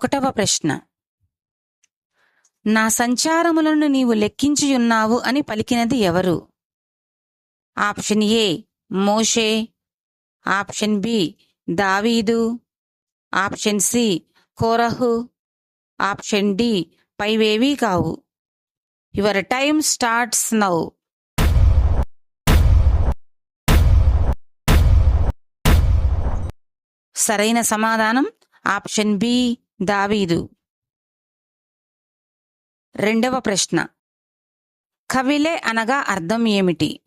ఒకటవ ప్రశ్న. నా సంచారములను నీవు లెక్కించియున్నావు అని పలికినది ఎవరు? ఆప్షన్ ఏ మోషే. ఆప్షన్ బి దావీదు. ఆప్షన్ సి కోరహు. ఆప్షన్ డి పైవేవీ కావు యువర్ టైమ్ స్టార్ట్స్ నౌ. సరైన సమాధానం ఆప్షన్ బి దావీదు. రెండవ ప్రశ్న. కవిలే అనగా అర్థం ఏమిటి?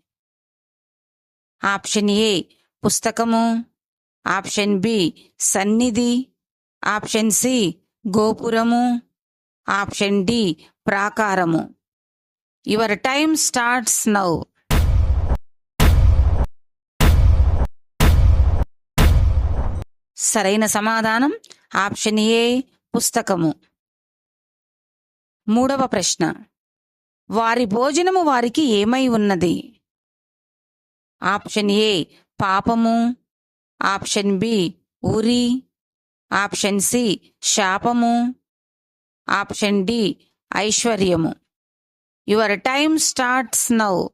ఆప్షన్ ఏ పుస్తకము. ఆప్షన్ బి సన్నిధి. ఆప్షన్ సి గోపురము. ఆప్షన్ డి ప్రాకారము. యువర్ టైమ్ స్టార్ట్స్ నౌ సరైన సమాధానం? ఆప్షన్ ఏ పుస్తకము. మూడవ ప్రశ్న. వారి భోజనము వారికి ఏమై ఉన్నది? ఆప్షన్ ఏ పాపము. ఆప్షన్ బి ఉరి. ఆప్షన్ సి శాపము. ఆప్షన్ డి ఐశ్వర్యము. యువర్ టైమ్ స్టార్ట్స్ నౌ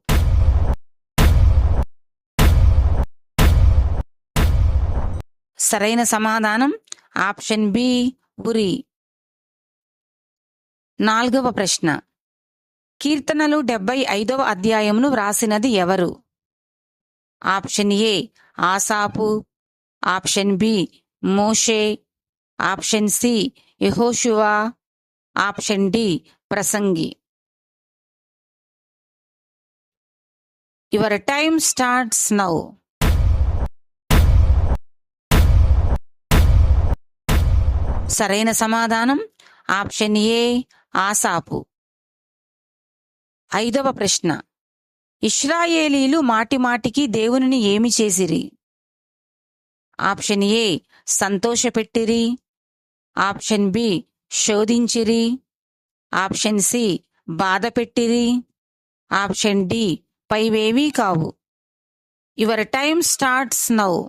సరైన సమాధానం? ఆప్షన్ బి ఉరి. నాలుగవ ప్రశ్న. కీర్తనలు డెబ్బై ఐదవ అధ్యాయమును వ్రాసినది ఎవరు? ఆప్షన్ ఏ ఆసాపు. ఆప్షన్ బి మోషే. ఆప్షన్ సి యెహోషువా. ఆప్షన్ డి ప్రసంగి. యువర్ టైమ్ స్టార్ట్స్ నౌ సరైన సమాధానం? ఆప్షన్ ఏ ఆసాపు. ఐదవ ప్రశ్న. ఇష్రాయేలీలు మాటిమాటికి దేవునిని ఏమి చేసిరి? ఆప్షన్ ఏ సంతోషపెట్టిరి. ఆప్షన్ బి శోధించిరి. ఆప్షన్ సి బాధపెట్టిరి. ఆప్షన్ డి పైవేవీ కావు. Your time starts now.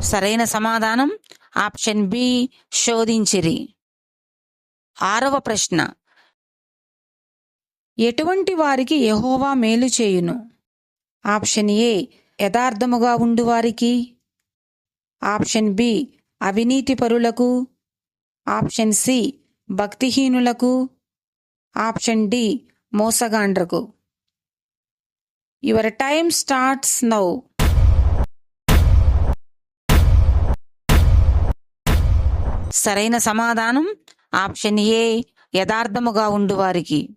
సరైన సమాధానం? ఆప్షన్ బి శోధించిరి. ఆరవ ప్రశ్న. ఎటువంటి వారికి యహోవా మేలు చేయును? ఆప్షన్ ఏ యథార్థముగా ఉండువారికి ఆప్షన్ బి అవినీతి పరులకు. ఆప్షన్ సి భక్తిహీనులకు. Option D మోసగాండ్రకు. Your time starts now. సరైన సమాధానం? ఆప్షన్ ఏ యథార్థముగా ఉండువారికి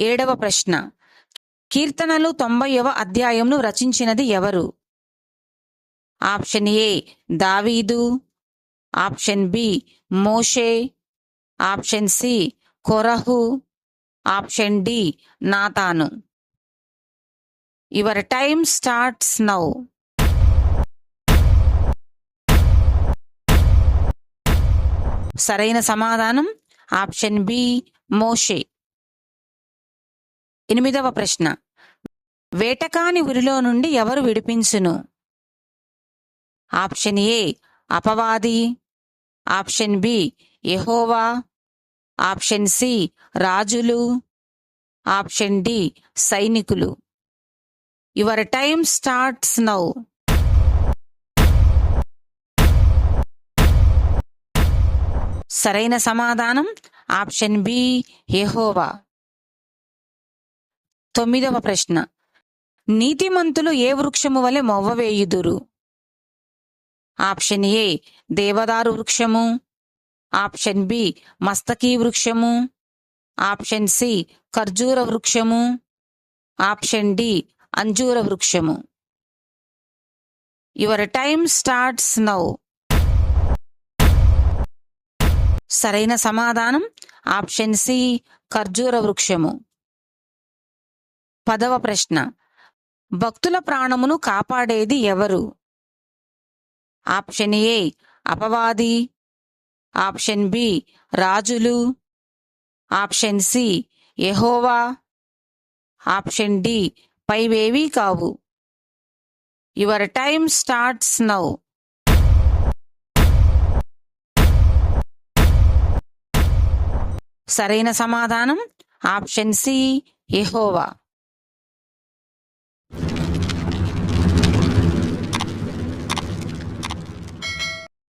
ఏడవ ప్రశ్న. కీర్తనలు తొంభైవ అధ్యాయంను రచించినది ఎవరు? ఆప్షన్ ఏ దావీదు. ఆప్షన్ బి మోషే. ఆప్షన్ సి కొరహు. ఆప్షన్ డి నాతాను. యువర్ టైమ్ స్టార్ట్స్ నౌ సరైన సమాధానం? ఆప్షన్ బి మోషే. ఎనిమిదవ ప్రశ్న. వేటకాని ఉరిలో నుండి ఎవరు విడిపించును? ఆప్షన్ ఏ అపవాది. ఆప్షన్ బి ఎహోవా ఆప్షన్ సి రాజులు. ఆప్షన్ డి సైనికులు. Your time starts now. సరైన సమాధానం? ఆప్షన్ బి యెహోవా. తొమ్మిదవ ప్రశ్న. నీతిమంతులు ఏ వృక్షము వలె మొవ్వవేయుదురు ఆప్షన్ ఏ దేవదారు వృక్షము. ఆప్షన్ బి మస్తకీ వృక్షము. ఆప్షన్ సి ఖర్జూర వృక్షము. ఆప్షన్ డి అంజూర వృక్షము. Your time starts now. సరైన సమాధానం ఆప్షన్ సి ఖర్జూర వృక్షము. పదవ ప్రశ్న. భక్తుల ప్రాణమును కాపాడేది ఎవరు? ఆప్షన్ ఏ అపవాది. ఆప్షన్ బి రాజులు. ఆప్షన్ సి ఎహోవా ఆప్షన్ డి పైవేవీ కావు. Your time starts now. సరైన సమాధానం. ఆప్షన్ సి ఎహోవా